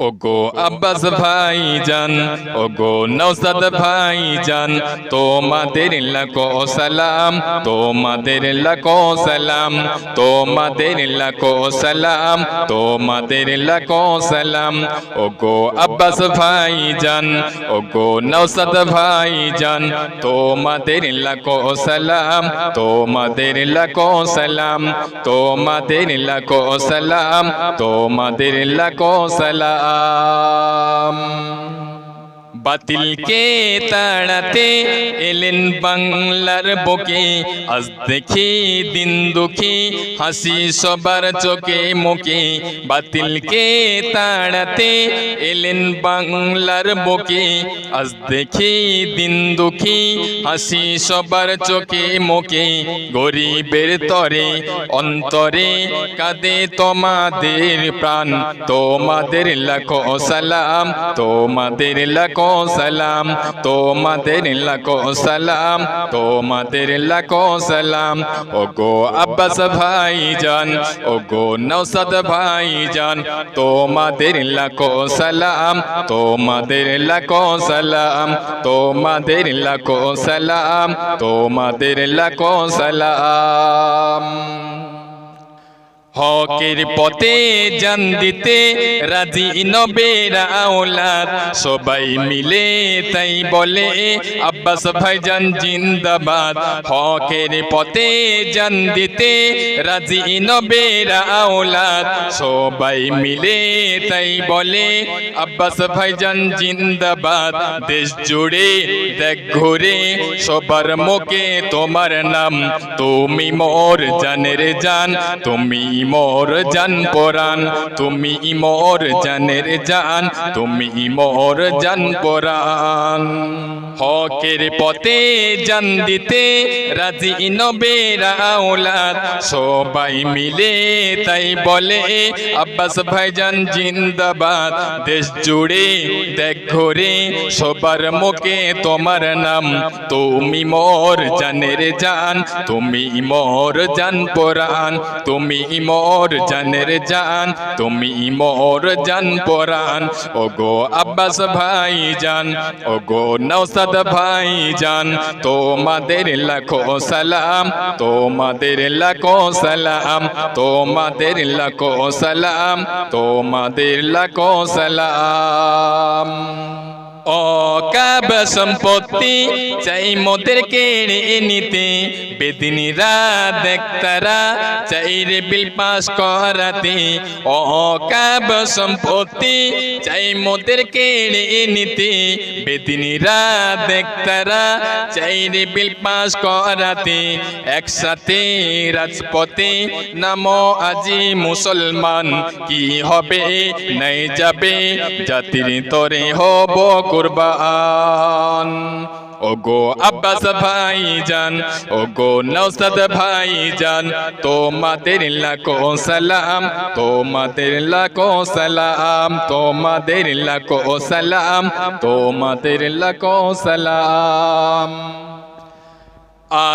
ওগো আব্বাস ভাই জান ওগো নৌসাদ ভাই জান তোমাদের লাখো সালাম তোমাদের লাখো সালাম তোমাদের লাখো সালাম তোমাদের লাখো সালাম ওগো আব্বাস ভাই জান ওগো নৌসাদ ভাই জান তোমাদের লাখো সালাম তোমাদের লাখো সালাম তোমাদের লাখো সালাম তোমাদের লাখো সালাম âm বাতিলকে তাড়াতে এলেন বাংলার বুকে। আজ দেখি দিন দুঃখী, হাসি সবার চোখে মুখে। বাতিলকে তাড়াতে এলেন বাংলার বুকে। আজ দেখি দিন দুঃখী, হাসি সবার চোখে মুখে। গরিবের তরে, অন্তরে কাঁদে তোমাদের প্রাণ। তোমাদের লাখো সালাম, তোমাদের লাখো সালাম, তোমাদের লাখো সালাম, তোমাদের লাখো সালাম। ওগো আব্বাস ভাই জান ওগো নৌসাদ ভাই জান তোমাদের লাখো সালাম, তোমাদের লাখো সালাম, তোমাদের লাখো সালাম, তোমাদের লাখো সালাম। হকের পথে জান দিতে রাজি নবেরা আওলাদ। সবাই মিলে তাই বলে আব্বাস ভাইজান জিন্দাবাদ। হকের পথে জান দিতে রাজি নবেরা আওলাদ। সবাই মিলে তাই বলে আব্বাস ভাইজান জিন্দাবাদ। দেশ জুড়ে দেখ ঘুরে সবার মুখে তোমার নাম। তুমি মোর জানের জান। তুমি মোর জান পরাণ তুমি মোর জানের জান, তুমি মোর জান পরাণ হকের পথে জান দিতে রাজি নবেরা আওলাদ, সবাই মিলে তাই বলে, আব্বাস ভাইজান জিন্দাবাদ, দেশ জুড়ে, দেখ ঘুরে, সবার মুখে তোমার নাম, তুমি মোর জানের জান, তুমি মোর জান পরাণ তুমি মোর জানের জান তুমি মোর জান পরাণ ওগো আব্বাস ভাই জান ওগো নৌসাদ ভাই জান তোমাদের লাখো সালাম তোমাদের লাখো সালাম তোমাদের লাখো সালাম তোমাদের লাখো সালাম অকাব সম্পত্তি চাই মোদের কেড়ে নিতে। বেদিনীরা দেখতারা চাই রে বিল পাস করাতে। অকাব সম্পত্তি চাই মোদের কেড়ে নিতে। বেদিনীরা দেখতারা চাই রে বিল পাস করাতে। একসাথে রাজপথে নাম আজি মুসলমান। কি হবে? নাই যাবে। জাতির তরে হব কুরবান। ওগো আব্বাস ভাই জান ওগো নৌসাদ ভাই যান তোমাদের লাখো সালাম, তোমাদের লাখো সালাম, তোমাদের লাখো সালাম, তোমাদের লাখো সালাম।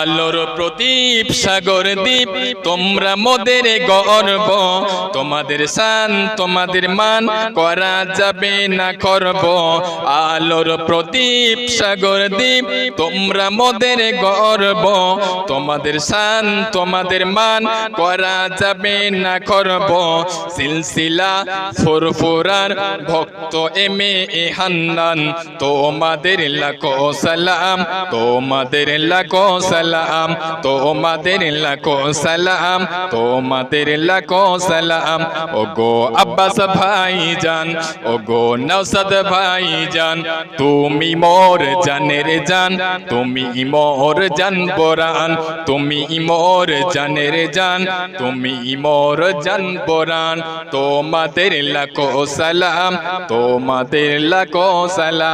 আলোর প্রদীপ, সাগর দ্বীপ, তোমরা মোদের গর্ব। তোমাদের শান, তোমাদের মান করা যাবে না করব আলোর প্রদীপ, সাগর দ্বীপ, তোমরা মোদের গর্ব। তোমাদের শান, তোমাদের মান করা যাবে না করব সিলসিলা ফুরফুরার ভক্ত এমে এ হান্নান, তোমাদের লাখো সালাম, তোমাদের লাখো সালাম। তোমাদের লাখো সালাম, তোমাদের লাখো সালাম। ওগো আব্বাস ভাই জান ওগো নৌসাদ ভাই জান তুমি মোর জানের জান, তুমি মোর জান পরাণ তুমি মোর জানের জান, তুমি মোর জান পরাণ তোমাদের লাখো সালাম, তোমাদের লাখো সালাম।